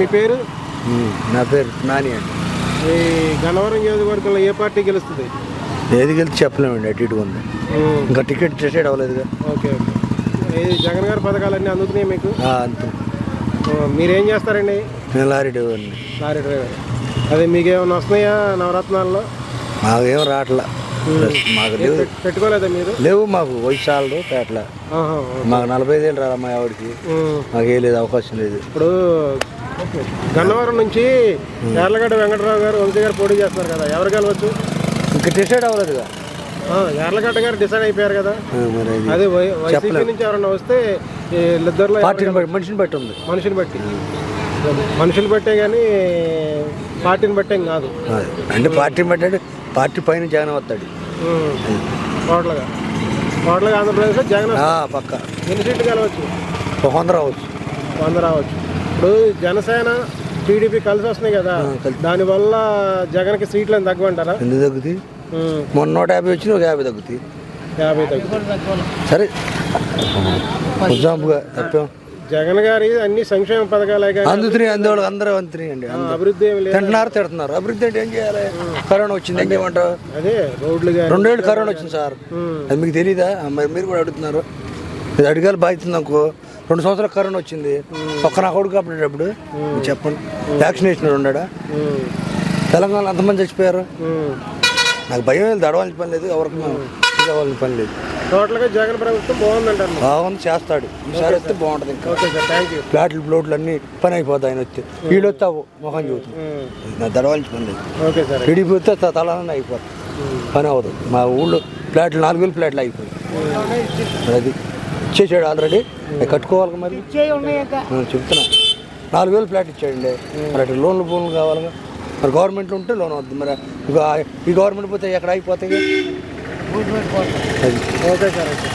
మీ పేరు? నా పేరు నాని అండి. ఈ గన్నవరం నియోజకవర్గంలో ఏ పార్టీ గెలుస్తుంది? ఏది గెలిచి చెప్పలేమండి అటు ఇటు ఉంది. ఇంకా టికెట్ డిసైడ్ అవ్వలేదుగా. Okay okay. ఈ జగన్ గారి పథకాలన్నీ అందుతున్నాయి మీకు? అంతే. మీరేం చేస్తారండి? నేను లారీ డ్రైవర్ని లారీ డ్రైవర్. అదే మీకు ఏమైనా వస్తున్నాయా నవరత్నాల్లో? మాకేం రావట్లా. మాకు లేవు. పెట్- పెట్టుకోలేదా మీరు? లేవు మాకు వయసు పేటల. మాకు నలభై ఐదేళ్ళు రాలా మా ఆవిడకి. ఉమ్, మాకు ఏ లేదు అవకాశం లేదు. ఇప్పుడు గన్నవరం నుంచి యార్లగడ్డ వెంకటరావు గారు వంశీ గారు పోటీ చేస్తున్నారు కదా. ఎవరు గెలవచ్చు? ఇంకా డిసైడ్ అవ్వలేదుగా ఆ, యార్లగడ్డ గారు డిసైడ్ అయిపోయారు కదా. అది వైసీపీ నుంచి ఎవరైనా వస్తే వీళ్ళిద్దరిలో మనిషిని బట్టి ఉంది. మనిషిని బట్టి. మనుషులు బట్టే కానీ పార్టీని బట్టే కాదు. అంటే పార్టీని బట్టి పార్టీ పైన జగన్ వస్తాడు. టోటల్గా టోటల్గా ఆంధ్రప్రదేశ్లో జగన్ పక్క. ఎన్ని సీట్లు గెలవచ్చు? ఒక వంద రావచ్చు. వంద రావచ్చు. ఇప్పుడు జనసేన టీడీపీ కలిసి వస్తున్నాయి కదా. దానివల్ల జగన్కి సీట్లు అని తగ్గమంటారా ఎందుకు తగ్గుతాయి? మొన్న నూట యాభై వచ్చిన ఒక యాభై తగ్గుతాయి. యాభై తగ్గుతుంది సరే. ఎగ్జాంపుల్గా తప్పేం. జగన్ గారి అన్ని సంక్షేమ పథకాలే కానీ అందుతున్నాయి అందేవాళ్ళు అందరూ అందుతున్నాయి అండి అభివృద్ధి తింటున్నారు తిడుతున్నారు. అభివృద్ధి అంటే ఏం చేయాలి? కరోనా వచ్చింది ఏం చేయమంటారు? అదే రోడ్లు రెండేళ్ళు కరోనా వచ్చింది సార్. అది మీకు తెలీదా? మరి మీరు కూడా అడుగుతున్నారు. ఇది అడిగాలి బాధితుంది అనుకో రెండు సంవత్సరాలు కరోనా వచ్చింది. ఒక్క నా కొడుకు అప్పుడేటప్పుడు మీరు చెప్పండి. వ్యాక్సినేషన్ ఉన్నాడా? తెలంగాణలో అంతమంది చచ్చిపోయారు? నాకు భయం లేదు దడవాల్సిన పని లేదు ఎవరికి కావాల్సిన పని లేదు. టోటల్గా జగన్ ప్రభుత్వం బాగుందంటారు. బాగుంది చేస్తాడు. ఈసారి వస్తే బాగుంటుంది ఇంకా. Okay sir thank you. ప్లాట్లు ప్లోట్లు అన్నీ పని అయిపోతాయి ఆయన వస్తే. వీళ్ళు వస్తే అవ్వవు. మొహం చూస్తుంది నా దడవాల్సిన పని లేదు. Okay sir. టీడీపీ వస్తే అయిపోతుంది. పని అవ్వదు. మా ఊళ్ళో ఫ్లాట్లు నాలుగు వేలు ఫ్లాట్లు అయిపోయి అది ఇచ్చేసాడు ఆల్రెడీ. కట్టుకోవాలి మరి? చెప్తున్నా. నాలుగు వేలు ఫ్లాట్ ఇచ్చాడండి. మరి అటు లోన్లు ఫోన్లు కావాలిగా? మరి గవర్నమెంట్లో ఉంటే లోన్ అవుతుంది మరి ఇక ఈ గవర్నమెంట్ పోతే ఎక్కడ అయిపోతాయి ఓకే సార్ అయితే.